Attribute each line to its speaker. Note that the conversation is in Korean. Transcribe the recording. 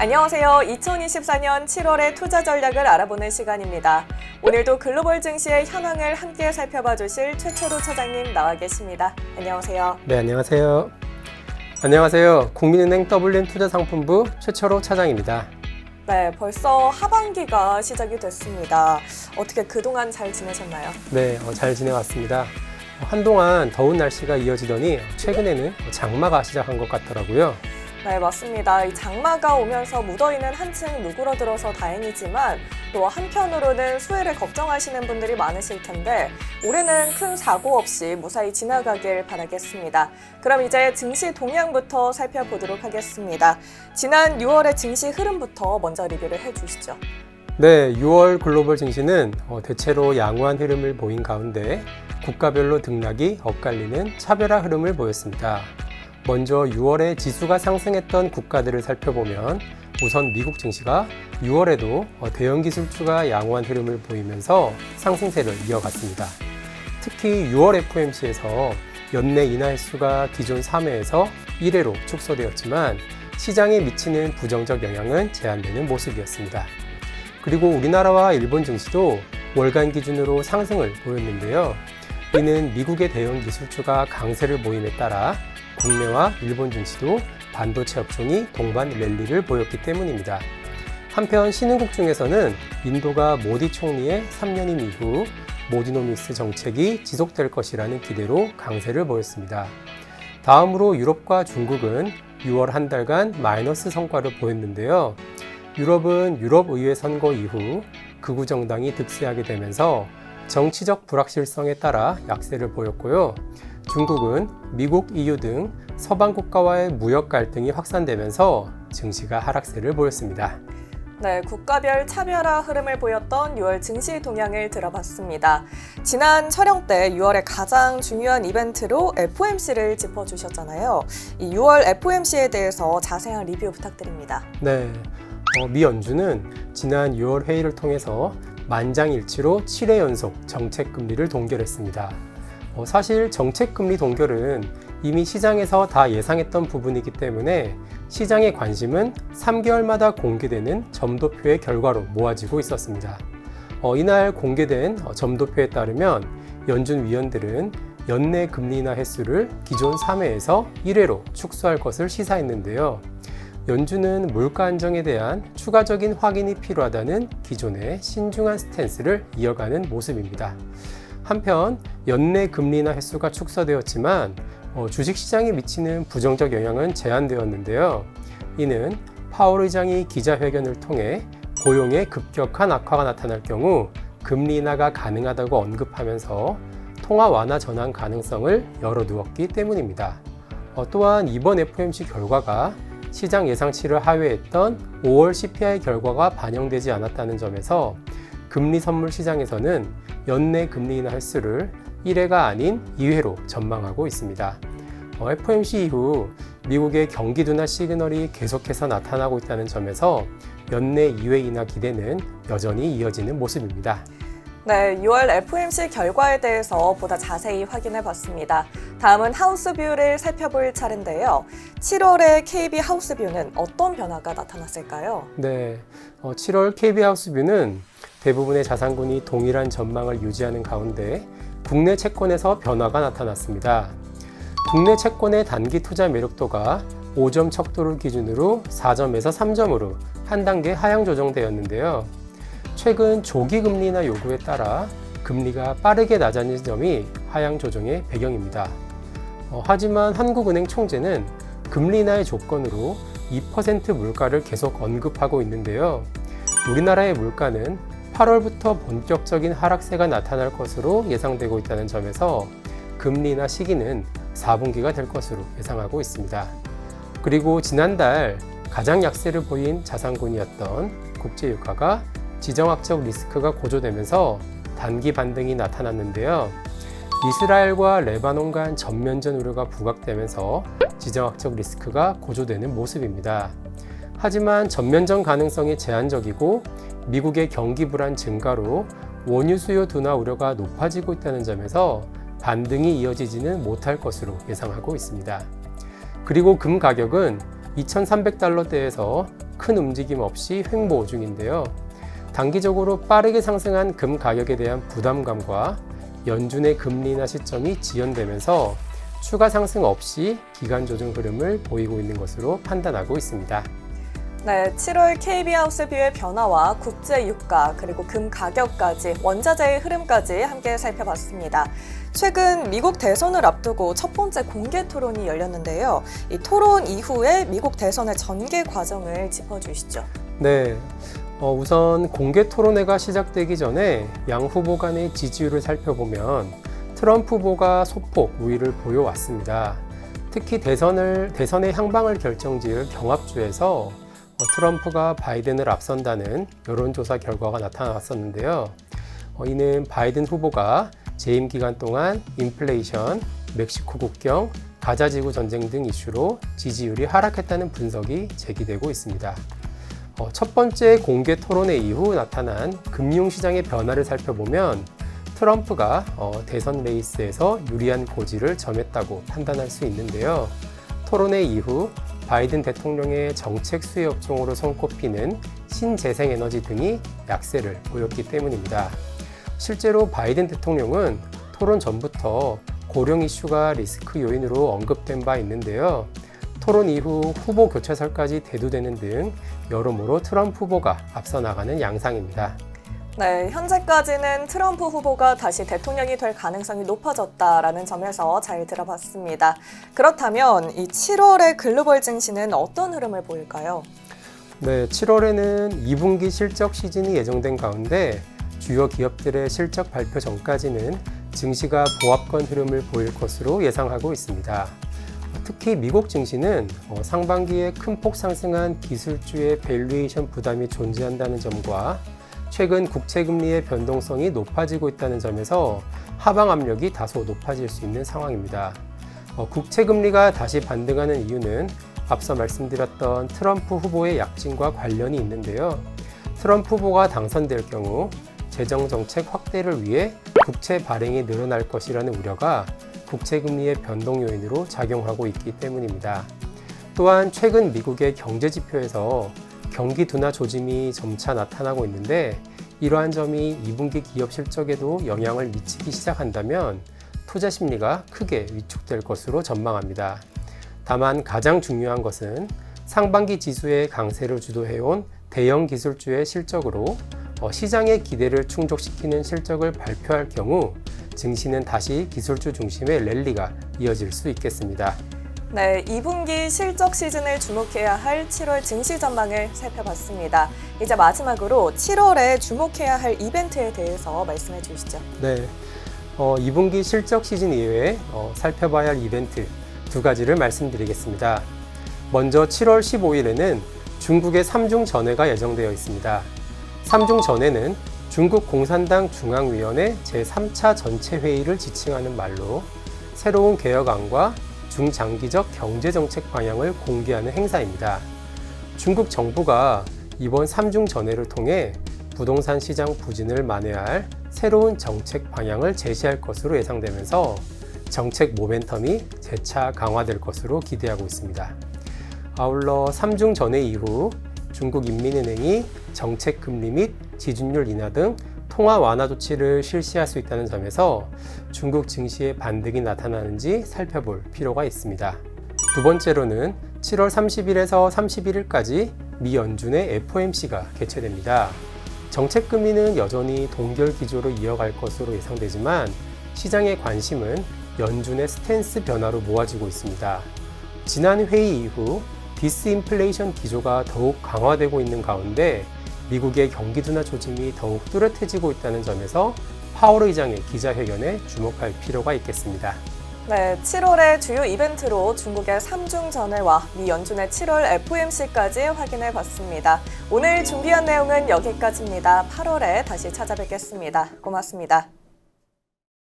Speaker 1: 안녕하세요. 2024년 7월의 투자 전략을 알아보는 시간입니다. 오늘도 글로벌 증시의 현황을 함께 살펴봐 주실 최철우 차장님 나와 계십니다. 안녕하세요.
Speaker 2: 네, 안녕하세요. 안녕하세요. 국민은행 더블린 투자 상품부 최철호 차장입니다.
Speaker 1: 네, 벌써 하반기가 시작이 됐습니다. 어떻게 그동안 잘 지내셨나요?
Speaker 2: 네, 어, 잘 지내왔습니다. 어, 한동안 더운 날씨가 이어지더니 최근에는 장마가 시작한 것 같더라고요.
Speaker 1: 네, 맞습니다. 이 장마가 오면서 무더위는 한층 누그러들어서 다행이지만 또 한편으로는 수해를 걱정하시는 분들이 많으실 텐데 올해는 큰 사고 없이 무사히 지나가길 바라겠습니다. 그럼 이제 증시 동향부터 살펴보도록 하겠습니다. 지난 6월의 증시 흐름부터 먼저 리뷰를 해주시죠.
Speaker 2: 네, 6월 글로벌 증시는 어, 대체로 양호한 흐름을 보인 가운데 국가별로 등락이 엇갈리는 차별화 흐름을 보였습니다. 먼저 6월에 지수가 상승했던 국가들을 살펴보면 우선 미국 증시가 6월에도 어, 대형 기술주가 양호한 흐름을 보이면서 상승세를 이어갔습니다. 특히 6월 FOMC에서 연내 인하 횟수가 기존 3회에서 1회로 축소되었지만 시장에 미치는 부정적 영향은 제한되는 모습이었습니다. 그리고 우리나라와 일본 증시도 월간 기준으로 상승을 보였는데요. 이는 미국의 대형 기술주가 강세를 보임에 따라 국내와 일본 증시도 반도체 업종이 동반 랠리를 보였기 때문입니다. 한편 신흥국 중에서는 인도가 모디 총리의 3년임 이후 모디노믹스 정책이 지속될 것이라는 기대로 강세를 보였습니다. 다음으로 유럽과 중국은 6월 한 달간 마이너스 성과를 보였는데요. 유럽은 유럽의회 선거 이후 극우 정당이 득세하게 되면서 정치적 불확실성에 따라 약세를 보였고요. 중국은 미국, EU 등 서방 국가와의 무역 갈등이 확산되면서 증시가 하락세를 보였습니다.
Speaker 1: 네, 국가별 차별화 흐름을 보였던 6월 증시 동향을 들어봤습니다. 지난 촬영 때 6월의 가장 중요한 이벤트로 FOMC를 짚어주셨잖아요. 이 6월 FOMC에 대해서 자세한 리뷰 부탁드립니다.
Speaker 2: 네, 어, 미 연준은 지난 6월 회의를 통해서 만장일치로 7회 연속 정책 금리를 동결했습니다. 어, 사실 정책 금리 동결은 이미 시장에서 다 예상했던 부분이기 때문에 시장의 관심은 3개월마다 공개되는 점도표의 결과로 모아지고 있었습니다. 어, 이날 공개된 어, 점도표에 따르면 연준 위원들은 연내 금리 인하 횟수를 기존 3회에서 1회로 축소할 것을 시사했는데요. 연준은 물가 안정에 대한 추가적인 확인이 필요하다는 기존의 신중한 스탠스를 이어가는 모습입니다. 한편 연내 금리 인하 횟수가 축소되었지만 어, 주식시장에 미치는 부정적 영향은 제한되었는데요. 이는 파월 의장이 기자회견을 통해 고용의 급격한 악화가 나타날 경우 금리 인하가 가능하다고 언급하면서 통화 완화 전환 가능성을 열어두었기 때문입니다. 어, 또한 이번 FOMC 결과가 시장 예상치를 하회했던 5월 CPI 결과가 반영되지 않았다는 점에서 금리 선물 시장에서는 연내 금리 인하 횟수를 1회가 아닌 2회로 전망하고 있습니다. 어, FOMC 이후 미국의 경기 둔화 시그널이 계속해서 나타나고 있다는 점에서 연내 2회 인하 기대는 여전히 이어지는 모습입니다.
Speaker 1: 네, 6월 FOMC 결과에 대해서 보다 자세히 확인해 봤습니다. 다음은 하우스뷰를 살펴볼 차례인데요. 7월의 KB 하우스뷰는 어떤 변화가 나타났을까요?
Speaker 2: 네, 어, 7월 KB하우스뷰는 대부분의 자산군이 동일한 전망을 유지하는 가운데 국내 채권에서 변화가 나타났습니다. 국내 채권의 단기 투자 매력도가 5점 척도를 기준으로 4점에서 3점으로 한 단계 하향 조정되었는데요. 최근 조기 금리나 요구에 따라 금리가 빠르게 낮아진 점이 하향 조정의 배경입니다. 어, 하지만 한국은행 총재는 금리 인하의 조건으로 2% 물가를 계속 언급하고 있는데요. 우리나라의 물가는 8월부터 본격적인 하락세가 나타날 것으로 예상되고 있다는 점에서 금리 인하 시기는 4분기가 될 것으로 예상하고 있습니다. 그리고 지난달 가장 약세를 보인 자산군이었던 국제유가가 지정학적 리스크가 고조되면서 단기 반등이 나타났는데요. 이스라엘과 레바논 간 전면전 우려가 부각되면서 지정학적 리스크가 고조되는 모습입니다. 하지만 전면전 가능성이 제한적이고 미국의 경기 불안 증가로 원유 수요 둔화 우려가 높아지고 있다는 점에서 반등이 이어지지는 못할 것으로 예상하고 있습니다. 그리고 금 가격은 2,300달러대에서 큰 움직임 없이 횡보 중인데요. 단기적으로 빠르게 상승한 금 가격에 대한 부담감과 연준의 금리 인하 시점이 지연되면서 추가 상승 없이 기간 조정 흐름을 보이고 있는 것으로 판단하고 있습니다.
Speaker 1: 네, 7월 KB하우스 뷰의 변화와 국제 유가 그리고 금 가격까지 원자재의 흐름까지 함께 살펴봤습니다. 최근 미국 대선을 앞두고 첫 번째 공개 토론이 열렸는데요. 이 토론 이후에 미국 대선의 전개 과정을 짚어주시죠.
Speaker 2: 네. 어, 우선 공개 토론회가 시작되기 전에 양 후보 간의 지지율을 살펴보면 트럼프 후보가 소폭 우위를 보여왔습니다. 특히 대선을, 대선의 향방을 결정지을 경합주에서 어, 트럼프가 바이든을 앞선다는 여론조사 결과가 나타났었는데요. 어, 이는 바이든 후보가 재임 기간 동안 인플레이션, 멕시코 국경, 가자 지구 전쟁 등 이슈로 지지율이 하락했다는 분석이 제기되고 있습니다. 어, 첫 번째 공개 토론회 이후 나타난 금융시장의 변화를 살펴보면 트럼프가 어, 대선 레이스에서 유리한 고지를 점했다고 판단할 수 있는데요. 토론회 이후 바이든 대통령의 정책 수혜 업종으로 손꼽히는 신재생에너지 등이 약세를 보였기 때문입니다. 실제로 바이든 대통령은 토론 전부터 고령 이슈가 리스크 요인으로 언급된 바 있는데요. 토론 이후 후보 교체설까지 대두되는 등 여러모로 트럼프 후보가 앞서 나가는 양상입니다.
Speaker 1: 네, 현재까지는 트럼프 후보가 다시 대통령이 될 가능성이 높아졌다라는 점에서 잘 들어봤습니다. 그렇다면 이 7월의 글로벌 증시는 어떤 흐름을 보일까요?
Speaker 2: 네, 7월에는 2분기 실적 시즌이 예정된 가운데 주요 기업들의 실적 발표 전까지는 증시가 보합권 흐름을 보일 것으로 예상하고 있습니다. 특히 미국 증시는 어, 상반기에 큰 폭 상승한 기술주의 밸류에이션 부담이 존재한다는 점과 최근 국채금리의 변동성이 높아지고 있다는 점에서 하방 압력이 다소 높아질 수 있는 상황입니다. 어, 국채금리가 다시 반등하는 이유는 앞서 말씀드렸던 트럼프 후보의 약진과 관련이 있는데요. 트럼프 후보가 당선될 경우 재정 정책 확대를 위해 국채 발행이 늘어날 것이라는 우려가 국채 금리의 변동 요인으로 작용하고 있기 때문입니다. 또한 최근 미국의 경제 지표에서 경기 둔화 조짐이 점차 나타나고 있는데 이러한 점이 2분기 기업 실적에도 영향을 미치기 시작한다면 투자 심리가 크게 위축될 것으로 전망합니다. 다만 가장 중요한 것은 상반기 지수의 강세를 주도해온 대형 기술주의 실적으로 어, 시장의 기대를 충족시키는 실적을 발표할 경우 증시는 다시 기술주 중심의 랠리가 이어질 수 있겠습니다.
Speaker 1: 네, 2분기 실적 시즌을 주목해야 할 7월 증시 전망을 살펴봤습니다. 이제 마지막으로 7월에 주목해야 할 이벤트에 대해서 말씀해 주시죠.
Speaker 2: 네, 어, 2분기 실적 시즌 이외에 어, 살펴봐야 할 이벤트 두 가지를 말씀드리겠습니다. 먼저 7월 15일에는 중국의 3중 전회가 예정되어 있습니다. 3중 전회는 중국 공산당 중앙위원회 제3차 전체 회의를 지칭하는 말로 새로운 개혁안과 중장기적 경제정책 방향을 공개하는 행사입니다. 중국 정부가 이번 3중 전회를 통해 부동산 시장 부진을 만회할 새로운 정책 방향을 제시할 것으로 예상되면서 정책 모멘텀이 재차 강화될 것으로 기대하고 있습니다. 아울러 3중 전회 이후 중국 인민은행이 정책 금리 및 지준율 인하 등 통화 완화 조치를 실시할 수 있다는 점에서 중국 증시의 반등이 나타나는지 살펴볼 필요가 있습니다. 두 번째로는 7월 30일에서 31일까지 미 연준의 FOMC가 개최됩니다. 정책 금리는 여전히 동결 기조로 이어갈 것으로 예상되지만 시장의 관심은 연준의 스탠스 변화로 모아지고 있습니다. 지난 회의 이후 디스인플레이션 기조가 더욱 강화되고 있는 가운데 미국의 경기 둔화 조짐이 더욱 뚜렷해지고 있다는 점에서 파월 의장의 기자회견에 주목할 필요가 있겠습니다.
Speaker 1: 네, 7월의 주요 이벤트로 중국의 3중 전회와 미 연준의 7월 FOMC까지 확인해 봤습니다. 오늘 준비한 내용은 여기까지입니다. 8월에 다시 찾아뵙겠습니다. 고맙습니다.